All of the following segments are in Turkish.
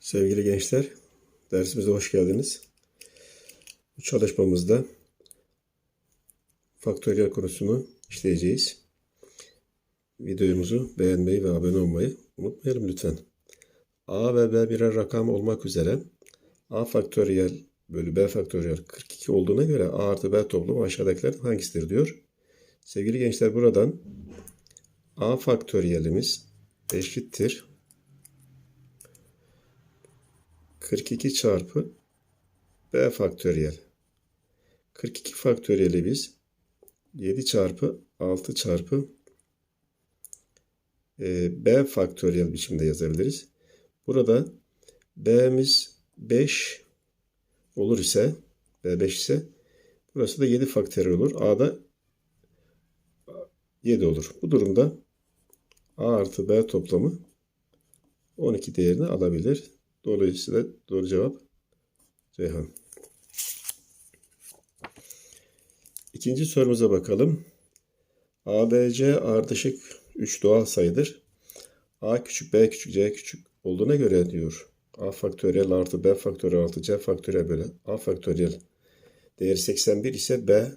Sevgili gençler, dersimize hoş geldiniz. Bu çalışmamızda faktöriyel konusunu işleyeceğiz. Videomuzu beğenmeyi ve abone olmayı unutmayalım lütfen. A ve B birer rakam olmak üzere A faktöriyel bölü B faktöriyel 42 olduğuna göre A artı B toplamı aşağıdakilerden hangisidir diyor. Sevgili gençler buradan A faktöriyelimiz eşittir 42 çarpı b faktöriyel. 42 faktöriyeli biz 7 çarpı 6 çarpı e, b faktöriyel biçimde yazabiliriz. Burada b'miz 5 olur ise b 5 ise burası da 7 faktöriyel olur. a'da 7 olur. Bu durumda a artı b toplamı 12 değerini alabilir. Dolayısıyla doğru cevap Ceyhan. İkinci sorumuza bakalım. ABC ardışık 3 doğal sayıdır. A küçük, B küçük, C küçük olduğuna göre diyor. A faktöriyel artı B faktöriyel artı C faktöriyel bölü A faktöriyel değeri 81 ise B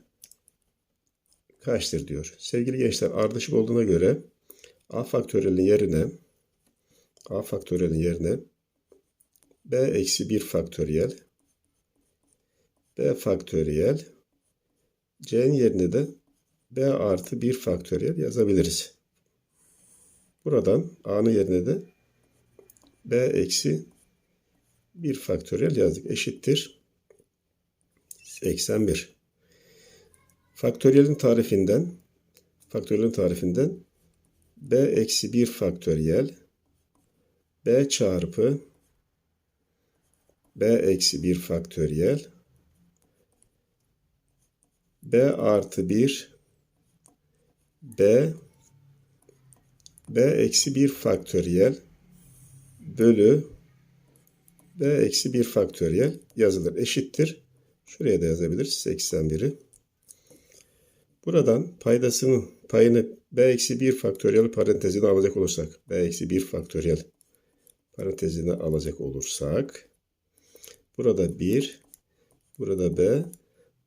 kaçtır diyor. Sevgili gençler ardışık olduğuna göre A faktöriyelin yerine A faktöriyelin yerine b eksi 1 faktöriyel b faktöriyel c'nin yerine de b artı 1 faktöriyel yazabiliriz. Buradan a'nın yerine de b eksi 1 faktöriyel yazdık. Eşittir 81. Faktöriyelin tarifinden faktöriyelin tarifinden b eksi 1 faktöriyel b çarpı b eksi 1 faktöriyel b artı 1 b b eksi 1 faktöriyel bölü b eksi 1 faktöriyel yazılır. Eşittir. Şuraya da yazabiliriz. 81'i. Buradan paydasını payını b eksi 1 faktöriyel parantezine alacak olursak b eksi 1 faktöriyel parantezine alacak olursak Burada 1, burada B,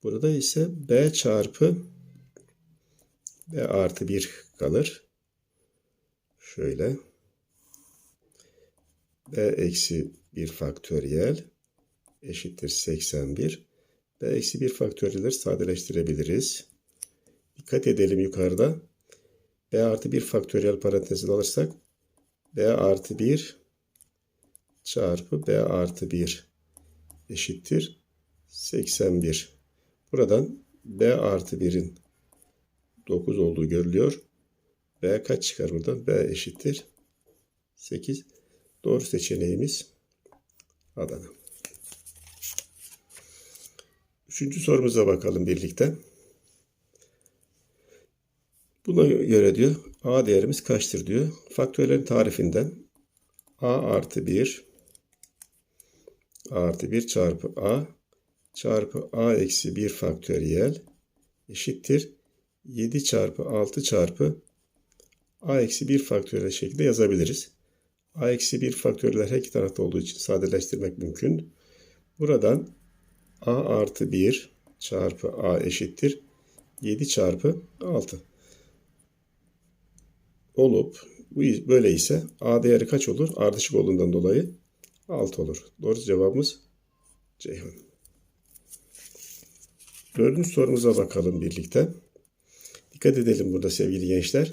burada ise B çarpı B artı 1 kalır. Şöyle. B eksi 1 faktöriyel eşittir 81. B eksi 1 faktöriyelleri sadeleştirebiliriz. Dikkat edelim yukarıda. B artı 1 faktöriyel parantezini alırsak B artı 1 çarpı B artı 1 eşittir 81. Buradan B artı 1'in 9 olduğu görülüyor. B kaç çıkar buradan? B eşittir 8. Doğru seçeneğimiz Adana. Üçüncü sorumuza bakalım birlikte. Buna göre diyor A değerimiz kaçtır diyor. Faktörlerin tarifinden A artı 1 artı 1 çarpı a çarpı a eksi 1 faktöriyel eşittir 7 çarpı 6 çarpı a eksi 1 faktöriyel şeklinde yazabiliriz. a eksi 1 faktöriyel her iki tarafta olduğu için sadeleştirmek mümkün. Buradan a artı 1 çarpı a eşittir 7 çarpı 6 olup böyle ise a değeri kaç olur? Ardışık olduğundan dolayı 6 olur. Doğru cevabımız Ceyhan. Dördüncü sorumuza bakalım birlikte. Dikkat edelim burada sevgili gençler.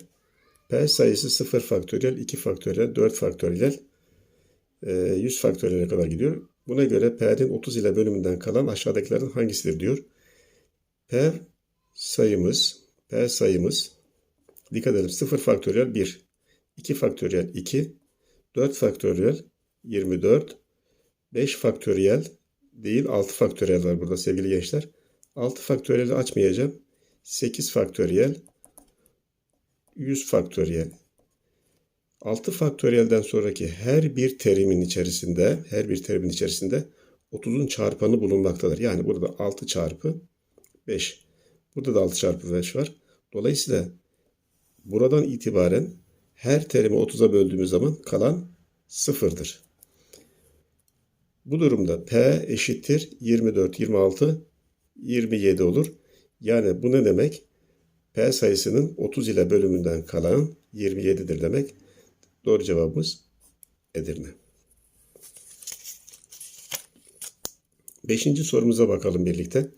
P sayısı 0 faktöriyel, 2 faktöriyel, 4 faktöriyel, 100 faktöriyele kadar gidiyor. Buna göre P'nin 30 ile bölümünden kalan aşağıdakilerden hangisidir diyor. P sayımız, P sayımız, dikkat edelim 0 faktöriyel 1, 2 faktöriyel 2, 4 faktöriyel 24. 5 faktöriyel değil 6 faktöriyel var burada sevgili gençler. 6 faktöriyeli açmayacağım. 8 faktöriyel 100 faktöriyel. 6 faktöriyelden sonraki her bir terimin içerisinde her bir terimin içerisinde 30'un çarpanı bulunmaktadır. Yani burada 6 çarpı 5. Burada da 6 çarpı 5 var. Dolayısıyla buradan itibaren her terimi 30'a böldüğümüz zaman kalan sıfırdır. Bu durumda P eşittir 24, 26, 27 olur. Yani bu ne demek? P sayısının 30 ile bölümünden kalan 27'dir demek. Doğru cevabımız Edirne. Beşinci sorumuza bakalım birlikte.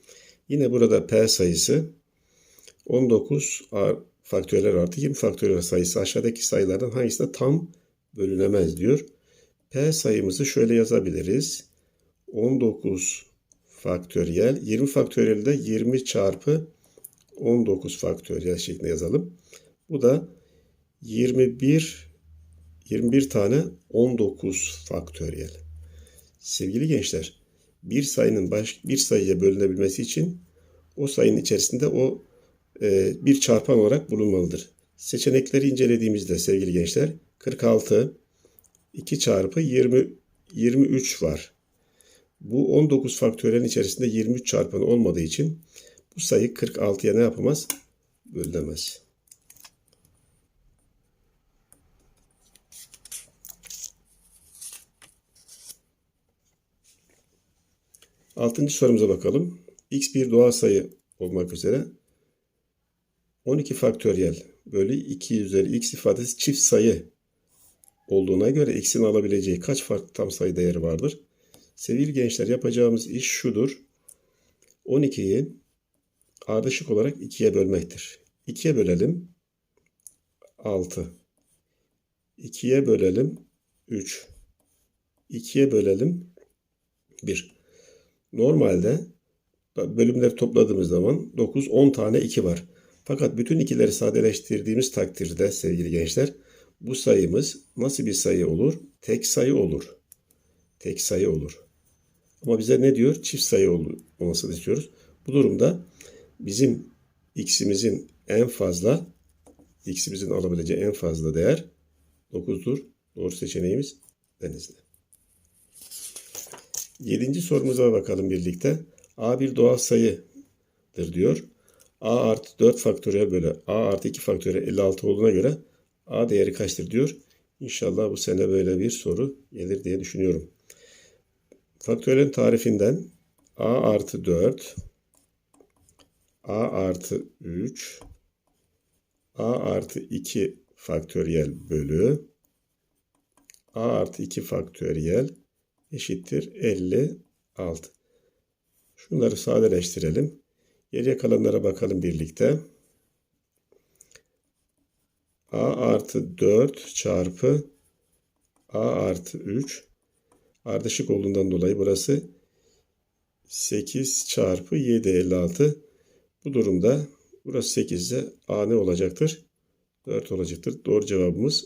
Yine burada P sayısı 19 faktöriyel artı 20 faktöriyel sayısı aşağıdaki sayılardan hangisine tam bölünemez diyor. P sayımızı şöyle yazabiliriz. 19 faktöriyel 20 faktöriyel de 20 çarpı 19 faktöriyel şeklinde yazalım. Bu da 21 21 tane 19 faktöriyel. Sevgili gençler, bir sayının baş, bir sayıya bölünebilmesi için o sayının içerisinde o e, bir çarpan olarak bulunmalıdır. Seçenekleri incelediğimizde sevgili gençler 46 2 çarpı 20 23 var. Bu 19 faktöriyelin içerisinde 23 çarpanı olmadığı için bu sayı 46'ya ne yapamaz? Bölünemez. Altıncı sorumuza bakalım. X bir doğal sayı olmak üzere 12 faktöriyel bölü 2 üzeri x ifadesi çift sayı olduğuna göre x'in alabileceği kaç farklı tam sayı değeri vardır? Sevgili gençler yapacağımız iş şudur. 12'yi ardışık olarak 2'ye bölmektir. 2'ye bölelim. 6. 2'ye bölelim. 3. 2'ye bölelim. 1. Normalde bölümleri topladığımız zaman 9, 10 tane 2 var. Fakat bütün ikileri sadeleştirdiğimiz takdirde sevgili gençler bu sayımız nasıl bir sayı olur? Tek sayı olur. Tek sayı olur. Ama bize ne diyor? Çift sayı olmasını istiyoruz. Bu durumda bizim x'imizin en fazla x'imizin alabileceği en fazla değer 9'dur. Doğru seçeneğimiz Denizli. Yedinci sorumuza bakalım birlikte. A bir doğal sayıdır diyor. A artı 4 faktöriyel bölü A artı 2 faktöriyel 56 olduğuna göre A değeri kaçtır diyor. İnşallah bu sene böyle bir soru gelir diye düşünüyorum. Faktöriyelin tarifinden A artı 4 A artı 3 A artı 2 faktöriyel bölü A artı 2 faktöriyel eşittir 56. Şunları sadeleştirelim. Geriye kalanlara bakalım birlikte. A artı 4 çarpı A artı 3 ardışık olduğundan dolayı burası 8 çarpı 7 56. Bu durumda burası 8 ise A ne olacaktır? 4 olacaktır. Doğru cevabımız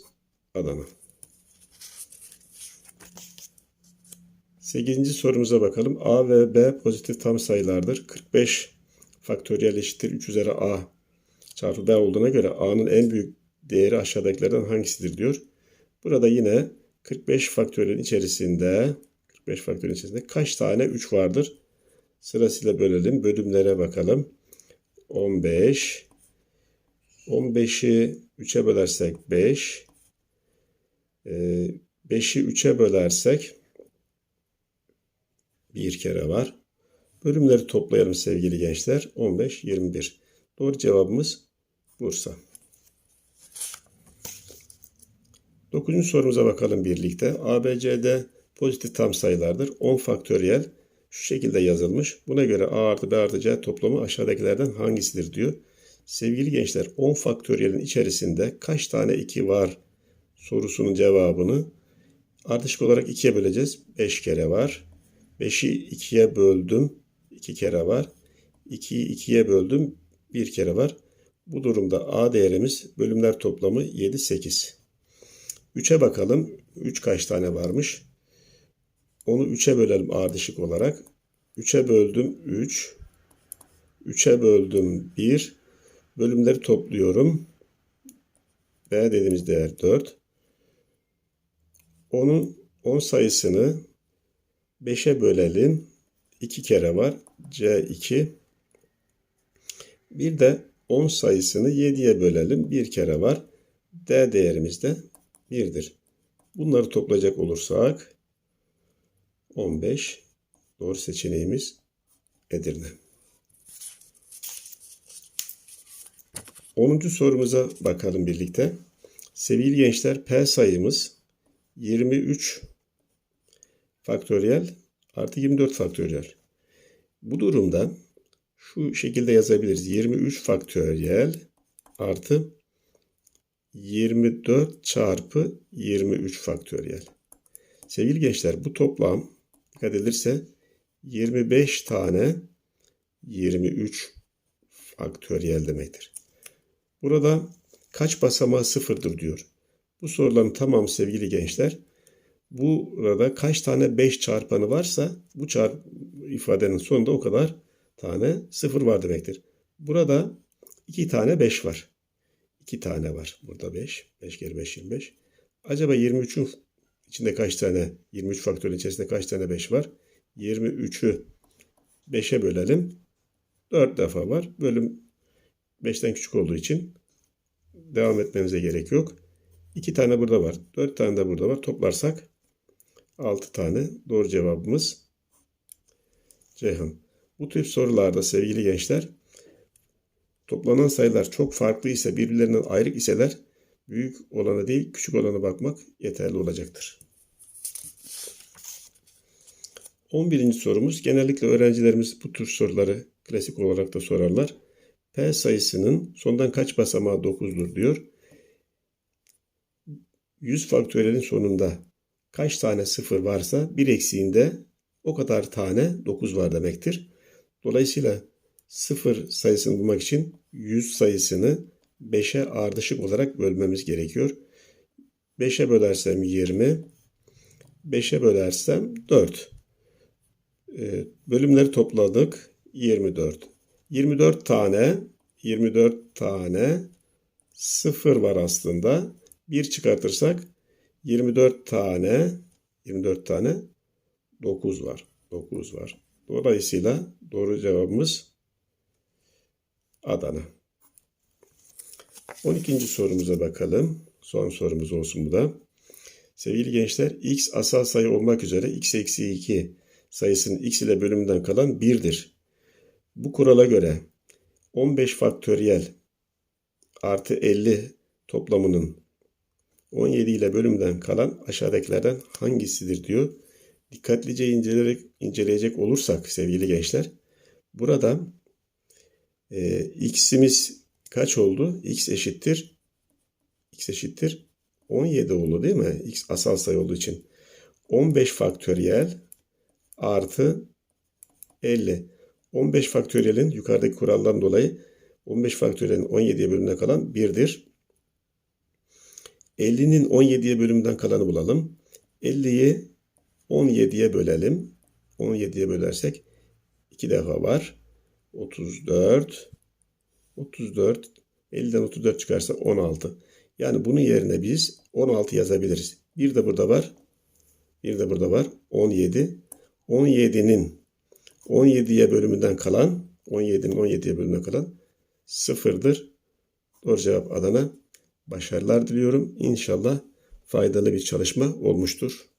Adana. 8. sorumuza bakalım. A ve B pozitif tam sayılardır. 45 faktöriyel eşittir 3 üzeri A çarpı B olduğuna göre A'nın en büyük değeri aşağıdakilerden hangisidir diyor. Burada yine 45 faktöriyelin içerisinde 45 faktöriyelin içerisinde kaç tane 3 vardır? Sırasıyla bölelim. Bölümlere bakalım. 15 15'i 3'e bölersek 5 5'i 3'e bölersek bir kere var. Bölümleri toplayalım sevgili gençler. 15, 21. Doğru cevabımız Bursa. Dokuzuncu sorumuza bakalım birlikte. ABCD pozitif tam sayılardır. 10 faktöriyel şu şekilde yazılmış. Buna göre A artı B artı C toplamı aşağıdakilerden hangisidir diyor. Sevgili gençler 10 faktöriyelin içerisinde kaç tane 2 var sorusunun cevabını ardışık olarak 2'ye böleceğiz. 5 kere var. 5'i 2'ye böldüm. 2 kere var. 2'yi 2'ye böldüm. 1 kere var. Bu durumda A değerimiz bölümler toplamı 7, 8. 3'e bakalım. 3 kaç tane varmış? Onu 3'e bölelim ardışık olarak. 3'e böldüm 3. 3'e böldüm 1. Bölümleri topluyorum. B dediğimiz değer 4. Onun 10 sayısını 5'e bölelim. 2 kere var. C2. Bir de 10 sayısını 7'ye bölelim. 1 kere var. D değerimiz de 1'dir. Bunları toplayacak olursak 15. Doğru seçeneğimiz Edirne. 10. sorumuza bakalım birlikte. Sevgili gençler P sayımız 23 faktöriyel artı 24 faktöriyel. Bu durumda şu şekilde yazabiliriz. 23 faktöriyel artı 24 çarpı 23 faktöriyel. Sevgili gençler bu toplam dikkat edilirse 25 tane 23 faktöriyel demektir. Burada kaç basamağı sıfırdır diyor. Bu soruların tamamı sevgili gençler burada kaç tane 5 çarpanı varsa bu çarp ifadenin sonunda o kadar tane sıfır var demektir. Burada 2 tane 5 var. 2 tane var. Burada 5. 5 kere 5 25. Acaba 23'ün içinde kaç tane 23 faktörün içerisinde kaç tane 5 var? 23'ü 5'e bölelim. 4 defa var. Bölüm 5'ten küçük olduğu için devam etmemize gerek yok. 2 tane burada var. 4 tane de burada var. Toplarsak 6 tane doğru cevabımız Ceyhan. Bu tip sorularda sevgili gençler toplanan sayılar çok farklı ise birbirlerinden ayrık iseler büyük olana değil küçük olana bakmak yeterli olacaktır. 11. sorumuz genellikle öğrencilerimiz bu tür soruları klasik olarak da sorarlar. P sayısının sondan kaç basamağı 9'dur diyor. 100 faktöriyelin sonunda kaç tane sıfır varsa bir eksiğinde o kadar tane 9 var demektir. Dolayısıyla sıfır sayısını bulmak için 100 sayısını 5'e ardışık olarak bölmemiz gerekiyor. 5'e bölersem 20, 5'e bölersem 4. Ee, bölümleri topladık. 24. 24 tane 24 tane sıfır var aslında. 1 çıkartırsak 24 tane 24 tane 9 var. 9 var. Dolayısıyla doğru cevabımız Adana. 12. sorumuza bakalım. Son sorumuz olsun bu da. Sevgili gençler, x asal sayı olmak üzere x eksi 2 sayısının x ile bölümünden kalan 1'dir. Bu kurala göre 15 faktöriyel artı 50 toplamının 17 ile bölümden kalan aşağıdakilerden hangisidir diyor. Dikkatlice inceleyecek olursak sevgili gençler burada e, x'imiz kaç oldu? x eşittir x eşittir 17 oldu değil mi? x asal sayı olduğu için 15 faktöriyel artı 50. 15 faktöriyelin yukarıdaki kuraldan dolayı 15 faktöriyelin 17'ye bölümüne kalan 1'dir. 50'nin 17'ye bölümünden kalanı bulalım. 50'yi 17'ye bölelim. 17'ye bölersek 2 defa var. 34 34 50'den 34 çıkarsa 16. Yani bunun yerine biz 16 yazabiliriz. Bir de burada var. Bir de burada var. 17. 17'nin 17'ye bölümünden kalan 17'nin 17'ye bölümünden kalan sıfırdır. Doğru cevap Adana. Başarılar diliyorum. İnşallah faydalı bir çalışma olmuştur.